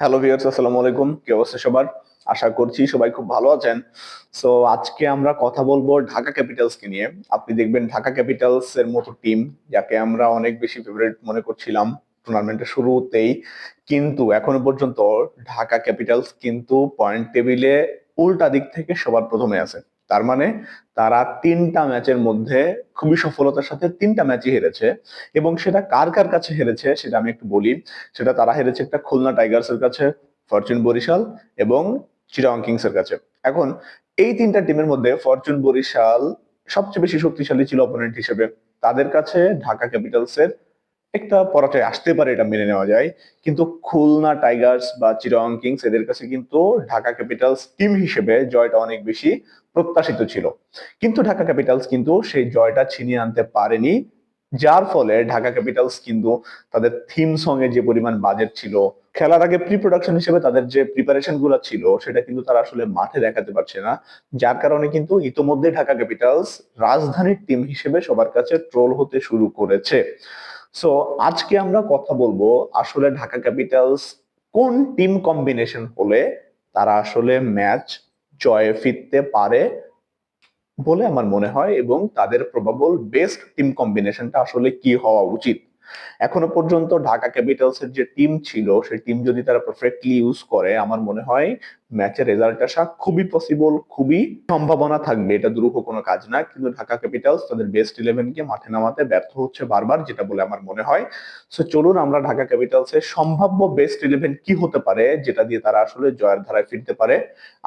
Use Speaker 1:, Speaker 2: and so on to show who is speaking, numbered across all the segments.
Speaker 1: Hello viewers আসসালামু আলাইকুম। কি অবস্থা সবার? আশা করছি সবাই খুব ভালো আছেন। সো আজকে আমরা কথা বলব ঢাকা ক্যাপিটালস কে নিয়ে। আপনি দেখবেন ঢাকা ক্যাপিটালস এর মতো টিম যাকে আমরা অনেক বেশি ফেভারিট মনে করছিলাম টুর্নামেন্টের শুরুতেই। কিন্তু এখনও পর্যন্ত ঢাকা ক্যাপিটালস কিন্তু পয়েন্ট টেবিলে উল্টা দিক থেকে সবার প্রথমে আছে। তার মানে তারা তিনটা ম্যাচের মধ্যে খুবই সফলতার সাথে তিনটা ম্যাচই হেরেছে। এবং সেটা কার কার কাছে হেরেছে সেটা আমি একটু বলি। সেটা তারা হেরেছে একটা খুলনা টাইগার্স এর কাছে, ফরচুন বরিশাল এবং চিরাং কিংস এর কাছে। এখন এই তিনটা টিমের মধ্যে ফরচুন বরিশাল সবচেয়ে বেশি শক্তিশালী ছিল অপোনেন্ট হিসেবে। তাদের কাছে ঢাকা ক্যাপিটালস এর একটা পরাজয় আসতে পারে, এটা মেনে নেওয়া যায়। কিন্তু খুলনা টাইগার্স বা চিরং কিংস এদের কাছে কিন্তু ঢাকা ক্যাপিটালস টিম হিসেবে জয়টা অনেক বেশি প্রত্যাশিত ছিল। কিন্তু ঢাকা ক্যাপিটালস কিন্তু সেই জয়টা ছিনিয়ে আনতে পারেনি। যার ফলে ঢাকা ক্যাপিটালস কিন্তু তাদের থিম সং এ যে পরিমাণ বাজেট ছিল, খেলার আগে প্রি প্রোডাকশন হিসেবে তাদের যে প্রিপারেশনগুলো ছিল, সেটা কিন্তু তারা আসলে মাঠে দেখাতে পারছে না। যার কারণে কিন্তু ইতোমধ্যে ঢাকা ক্যাপিটালস রাজধানীর টিম হিসেবে সবার কাছে ট্রোল হতে শুরু করেছে। সো আজকে আমরা কথা বলব আসলে ঢাকা ক্যাপিটালস কোন টিম কম্বিনেশন হলে তারা আসলে ম্যাচ জয়ে ফিরতে পারে বলে আমার মনে হয় এবং তাদের প্রবাবল বেস্ট টিম কম্বিনেশনটা আসলে কি হওয়া উচিত। এখনও পর্যন্ত ঢাকা ক্যাপিটালস এর যে টিম ছিল, সেই টিম যদি তারা পারফেক্টলি ইউজ করে, আমার মনে হয় ম্যাচের রেজাল্ট আসা খুবই পসিবল খুবই সম্ভাবনা থাকবে। এটা দুরূহ কোনো কাজ না, কিন্তু ঢাকা ক্যাপিটালস তাদের বেস্ট ইলেভেনকে মাঠে নামাতে ব্যর্থ হচ্ছে বারবার, যেটা বলে আমার মনে হয়। সো চলুন আমরা ঢাকা ক্যাপিটালস এর সম্ভাব্য বেস্ট ইলেভেন কি হতে পারে, যেটা দিয়ে তারা আসলে জয়ের ধারায় ফিরতে পারে,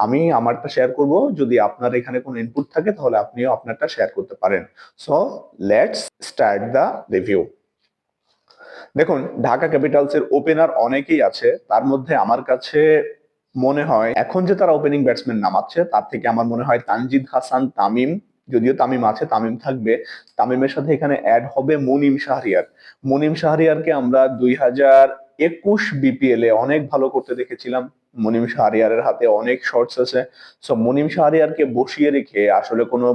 Speaker 1: আমি আমারটা শেয়ার করব। যদি আপনার এখানে কোনো ইনপুট থাকে, তাহলে আপনিও আপনারটা শেয়ার করতে পারেন। So let's start the review দেখুন, ঢাকা ক্যাপিটালস এর ওপেনার অনেকেই আছে। তার মধ্যে আমার কাছে মনে হয়, এখন যে তারা ওপেনিং ব্যাটসম্যান নামাচ্ছে, তার থেকে আমার মনে হয় তানজিদ হাসান, তামিম, যদিও তামিম আছে, তামিম থাকবে। তামিমের সাথে এখানে অ্যাড হবে মুনিম শাহরিয়ার। মুনিম শাহরিয়ারকে আমরা দুই হাজার একুশ বিপিএল এ অনেক ভালো করতে দেখেছিলাম। মুনিম শাহরিয়ারের হাতে অনেক শর্টস আছে। সো মুনিম শাহরিয়ারকে বসিয়ে রেখে আসলে কোনো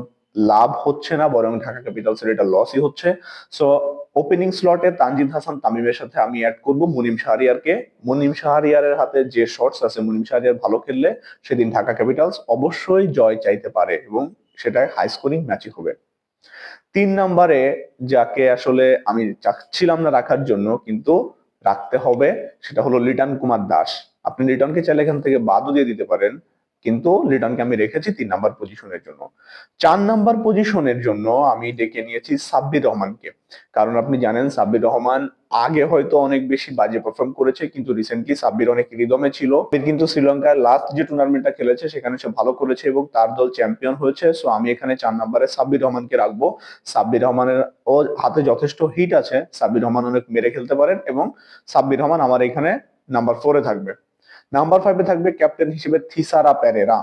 Speaker 1: লাভ হচ্ছে না, বরং ঢাকা ক্যাপিটালস এর এটা লসই হচ্ছে। সো ওপেনিং স্লটে তানজিদ হাসান তামিমের সাথে আমি অ্যাড করব মুনিম শাহরিয়ারকে। মুনিম শাহরিয়ারের হাতে যে শর্টস আছে, মুনিম শাহরিয়ার ভালো খেললে সেদিন ঢাকা ক্যাপিটালস অবশ্যই জয় চাইতে পারে এবং সেটাই হাই স্কোরিং ম্যাচই হবে। তিন নম্বরে যাকে আসলে আমি চাচ্ছিলাম না রাখার জন্য, কিন্তু রাখতে হবে, সেটা হলো লিটন কুমার দাস। আপনি লিটনকে চাইলে এখান থেকে বাদও দিয়ে দিতে পারেন। কিন্তু লিটনকে আমি রেখেছি তিন নাম্বার পজিশনের জন্য। চার নাম্বার পজিশনের জন্য আমি ডেকে নিয়েছি সাব্বির রহমানকে। কারণ আপনি জানেন, সাব্বির রহমান আগে হয়তো অনেক বেশি বাজে পারফর্ম করেছে, কিন্তু রিসেন্টলি সাব্বির অনেক রিদমে ছিল। কিন্তু শ্রীলঙ্কার লাস্ট যে টুর্নামেন্টটা খেলেছে, সেখানে সে ভালো করেছে এবং তার দল চ্যাম্পিয়ন হয়েছে। সো আমি এখানে চার নাম্বারে সাব্বির রহমানকে রাখব। সাব্বির রহমানের ও হাতে যথেষ্ট হিট আছে। সাব্বির রহমান অনেক মেরে খেলতে পারেন এবং সাব্বির রহমান আমার এখানে নাম্বার ফোরে থাকবে। নাম্বার ফাইভে থাকবে ক্যাপ্টেন হিসেবে থিসারা পেরেরা।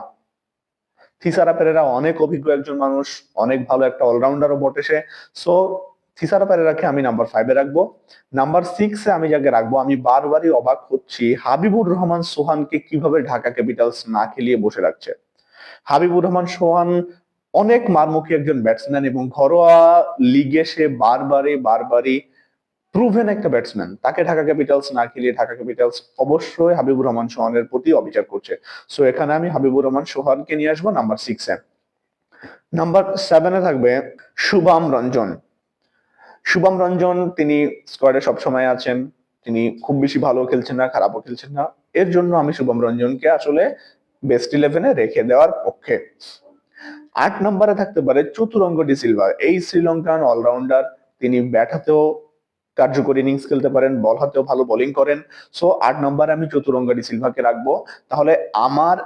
Speaker 1: থিসারা পেরেরা অনেক অভিজ্ঞ একজন মানুষ, অনেক ভালো একটা অলরাউন্ডারও বটে সে। সো থিসারা পেরেরাকে আমি নাম্বার ফাইভে রাখব। নাম্বার সিক্সে আমি যাকে রাখব, আমি বারবারই অবাক হচ্ছি, হাবিবুর রহমান সোহানকে কীভাবে ঢাকা ক্যাপিটালস না খেলিয়ে বসে রাখছে? হাবিবুর রহমান সোহান অনেক মারমুখী একজন ব্যাটসম্যান এবং ঘরোয়া লিগে সে বারবারই বারবারই প্রুভেন একটা ব্যাটসম্যান তাকে ঢাকা ক্যাপিটালস না খেলিয়ে ঢাকা ক্যাপিটালস অবশ্যই হাবিবুর রহমান সোহানের প্রতি অবিচার করছে। সো এখানে আমি হাবিবুর রহমান সোহানকে নিয়ে আসব নাম্বার সিক্সে নাম্বার সেভেনে থাকবে শুভম রঞ্জন। শুভম রঞ্জন, তিনি স্কোয়াডে সবসময় আছেন। তিনি খুব বেশি ভালো খেলছেন না, খারাপও খেলছেন না। এর জন্য আমি শুভম রঞ্জনকে আসলে বেস্ট ইলেভেনে রেখে দেওয়ার পক্ষে। আট নম্বরে থাকতে পারে চতুরঙ্গ ডি সিলভা। এই শ্রীলঙ্কান অলরাউন্ডার তিনি ব্যাট হাতেও কার্যকরী ইনিংস খেলতে পারেন বল হাতেও ভালো বোলিং করেন। সো আট নম্বরে আমি চতুরঙ্গ ডি সিলভাকে রাখব। তাহলে আমার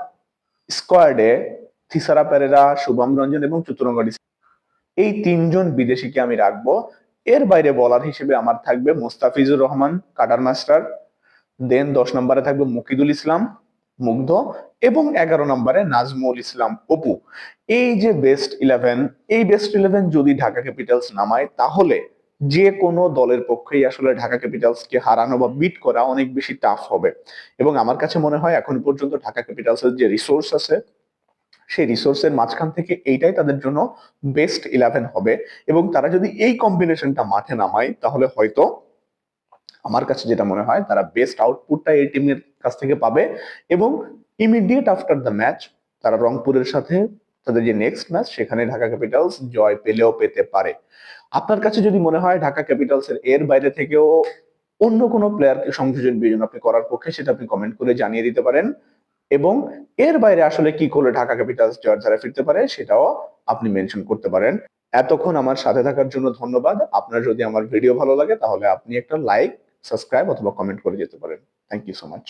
Speaker 1: স্কোয়াডে থিসারা পেরেরা, শুভম রঞ্জন এবং চতুরঙ্গ ডি এই তিনজন বিদেশিকে আমি রাখব। এর বাইরে বলার হিসেবে আমার থাকবে Mustafizur Rahman, cutter master. Then দশ নম্বরে থাকবে মুকিদুল ইসলাম, মুগ্ধ। এবং এগারো নম্বরে নাজমুল ইসলাম, অপু। এই যে বেস্ট ইলেভেন এই বেস্ট ইলেভেন যদি ঢাকা ক্যাপিটালস নামায়, তাহলে যে কোনো দলের পক্ষেই আসলে ঢাকা ক্যাপিটালস কে হারানো বা বিট করা অনেক বেশি টাফ হবে। এবং আমার কাছে মনে হয় এখন পর্যন্ত ঢাকা ক্যাপিটালসের যে রিসোর্স আছে, সেই রিসোর্সের মাঝখান থেকে এইটাই তাদের জন্য বেস্ট ইলেভেন হবে। এবং তারা যদি এই কম্বিনেশনটা মাঠে নামায়, তাহলে হয়তো আমার কাছে যেটা মনে হয়, তারা বেস্ট আউটপুটটা এই টিমের কাছ থেকে পাবে এবং ইমিডিয়েট আফটার দ্য ম্যাচ তারা রংপুরের সাথে তাদের যে নেক্সট ম্যাচ সেখানে ঢাকা ক্যাপিটালস জয় পেলেও পেতে পারে। আপনার কাছে যদি মনে হয় ঢাকা ক্যাপিটালস এর এর বাইরে থেকেও অন্য কোনো প্লেয়ারকে সংযোজন বিয়োজন আপনি করার পক্ষে, সেটা আপনি কমেন্ট করে জানিয়ে দিতে পারেন। এবং এর বাইরে আসলে কি করলে ঢাকা ক্যাপিটালস জয়ের ধারা ফিরতে পারে, সেটাও আপনি মেনশন করতে পারেন। এতক্ষণ আমার সাথে থাকার জন্য ধন্যবাদ। আপনার যদি আমার ভিডিও ভালো লাগে, তাহলে আপনি একটা লাইক সাবস্ক্রাইব অথবা কমেন্ট করে যেতে পারেন। Thank you so much